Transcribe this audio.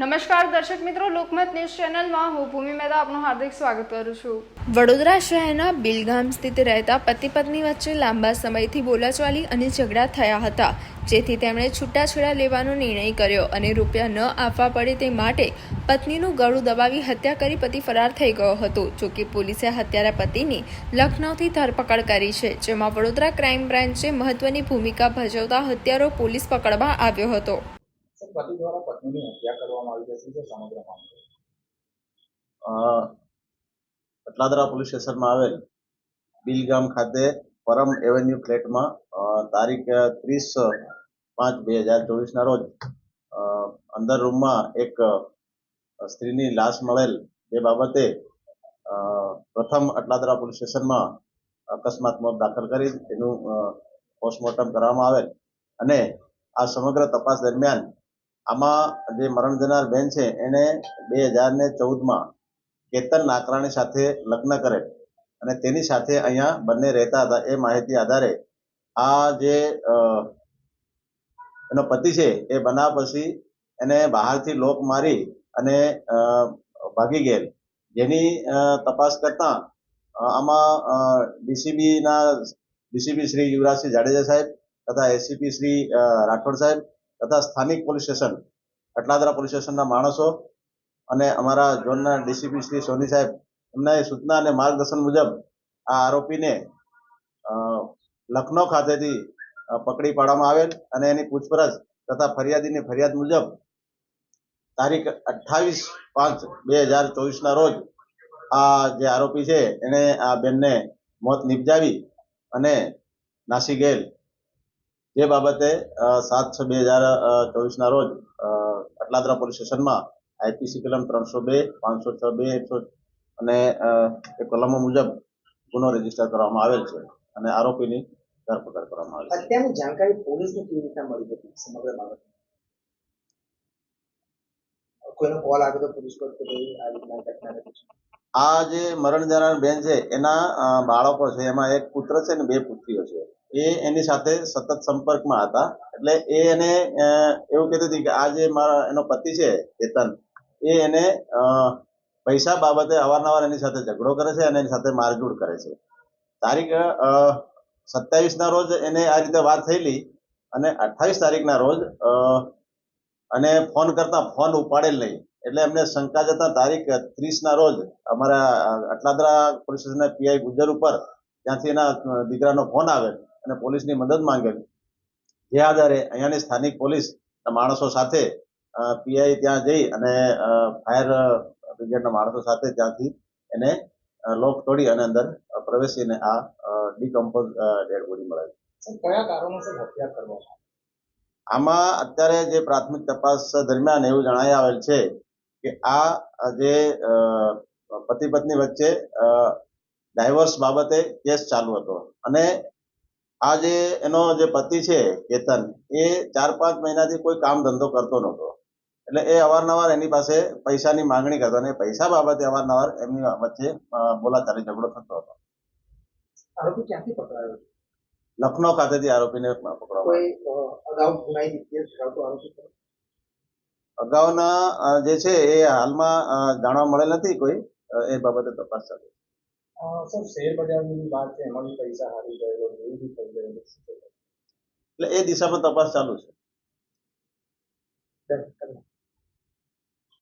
નમસ્કાર દર્શક મિત્રો, લોકમત ન્યૂઝ ચેનલમાં હું ભૂમિ મહેતા આપનું હાર્દિક સ્વાગત કરું છું. વડોદરા શહેરના બિલગામ સ્થિત રહેતા પતિ પત્ની વચ્ચે લાંબા સમયથી બોલાચાલી અને ઝઘડા થયા હતા, જેથી તેમણે છૂટાછેડા લેવાનો નિર્ણય કર્યો અને રૂપિયા ન આપવા પડે તે માટે પત્નીનું ગળું દબાવી હત્યા કરી પતિ ફરાર થઈ ગયો હતો જોકે પોલીસે હત્યારા પતિની લખનૌથી ધરપકડ કરી છે, જેમાં વડોદરા ક્રાઇમ બ્રાન્ચે મહત્વની ભૂમિકા ભજવતા હત્યારો પોલીસ પકડવા આવ્યો હતો. પતિ દ્વારા પત્નીની હત્યા કરવામાં આવી શું છે સમગ્ર મામલો. અટલાદરા પોલીસ સ્ટેશનમાં આવેલ બિલગામ ખાતે પરમ એવન્યુ ફ્લેટમાં તારીખ ત્રીસ પાંચ બે હજાર ચોવીસના રોજ અંદર રૂમમાં એક સ્ત્રીની લાશ મળેલ. એ બાબતે પ્રથમ અટલાદરા પોલીસ સ્ટેશનમાં અકસ્માત મોત દાખલ કરી અ, પોસ્ટમોર્ટમ કરવામાં આવેલ. અને આ સમગ્ર તપાસ દરમિયાન આમાં જે મરણ જનાર બેન છે, એને બે હજાર ને ચૌદમાં કેતન નાકરાણી સાથે લગ્ન કરેલ. અને તેની સાથે અહીંયા બંને રહેતા હતા. એ માહિતી આધારે આ જે એનો પતિ છે, એ બનાવ પછી એને બહારથી લોક મારી અને ભાગી ગયેલ. જેની તપાસ કરતા આમાં ડીસીબી ના ડીસીપી શ્રી યુવરાજસિંહ જાડેજા સાહેબ તથા એસીપી શ્રી રાઠોડ સાહેબ તથા સ્થાનિક પોલીસ સ્ટેશન, અટલાદરા પોલીસ સ્ટેશનના માણસો અને અમારા ઝોનના ડીસીપી શ્રી સોની સાહેબ, એમના સૂચના અને માર્ગદર્શન મુજબ આ આરોપીને લખનૌ ખાતેથી પકડી પાડવામાં આવેલ અને એની પૂછપરછ તથા ફરિયાદીની ફરિયાદ મુજબ તારીખ અઠ્ઠાવીસ પાંચ બે હજાર ચોવીસના રોજ આ જે આરોપી છે એને આ બેનને મોત નિપજાવી અને નાસી ગયેલ. જે બાબતે સાત છ બે હજાર ચોવીસના રોજ અટલાદરા પોલીસ સ્ટેશનમાં આઈપીસી કલમ ત્રણસો બે પાંચસો છ બે એકસો અને એ કલમો મુજબ ગુનો રજિસ્ટર કરવામાં આવેલ છે અને આરોપીની ધરપકડ કરવામાં આવી અત્યારની જાણકારી પોલીસને કેવી રીતના મળી હતી? સમગ્ર બાબત. કોઈનો કોલ આવ્યો તો પોલીસ પર આ રીતના ઘટના આ જે મરણ જનાર બેન છે એના બાળકો છે એમાં એક પુત્ર છે ને બે પુત્રીઓ છે. એ એની સાથે સતત સંપર્કમાં હતા. એટલે એ એને એવું કહેતી હતી કે આ જે મારા, એનો પતિ છે, કેતન, એ એને પૈસા બાબતે અવારનવાર એની સાથે ઝઘડો કરે છે અને એની સાથે મારઝૂડ કરે છે. તારીખ સત્યાવીસના રોજ એને આ રીતે વાત થયેલી અને અઠ્ઠાવીસ તારીખના રોજ અને ફોન કરતા ફોન ઉપાડેલ નહીં. એટલે એમને શંકા જતા તારીખ ત્રીસના રોજ અમારા અટલાદરા પોલીસ સ્ટેશનના પીઆઈ ગુજર ઉપર ત્યાંથી એના દીકરાનો ફોન આવે. અને પોલીસની મદદ માંગેલી જે આધારે અહીંયાની સ્થાનિક પોલીસ માણસો સાથે પીઆઈ ત્યાં જઈ અને ફાયર બ્રિગેડના માણસો સાથે ત્યાંથી એને લોક તોડી અને અંદર પ્રવેશીને આ ડીકમ્પોઝ ડેડ બોડી મળાવી કયા કારણોસર હત્યા કરવામાં આમાં અત્યારે જે પ્રાથમિક તપાસ દરમિયાન એવું જણાઈ આવેલ છે કે આ જે પતિ પત્ની વચ્ચે ડાયવર્સ બાબતે કેસ ચાલુ હતો. અને આ જે એનો જે પતિ છે કેતન એ ચાર પાંચ મહિનાથી કોઈ કામ ધંધો કરતો નહોતો. એટલે એ અવારનવાર એની પાસે પૈસાની માંગણી કરતો અને પૈસા બાબતે અવારનવાર એમની વચ્ચે બોલાચાલી ઝઘડો થતો હતો. આરોપી ક્યાંથી પકડાયો લખનૌ ખાતેથી આરોપીને પકડવામાં અગાઉના જે છે એ હાલમાં જાણવા મળેલ નથી કોઈ એ બાબતે તપાસ ચાલુ સર શેર બજારની વાત છે એમાં બી પૈસા હારી ગયેલો એવું બી થઈ ગયેલું એટલે એ દિશામાં તપાસ ચાલુ છે.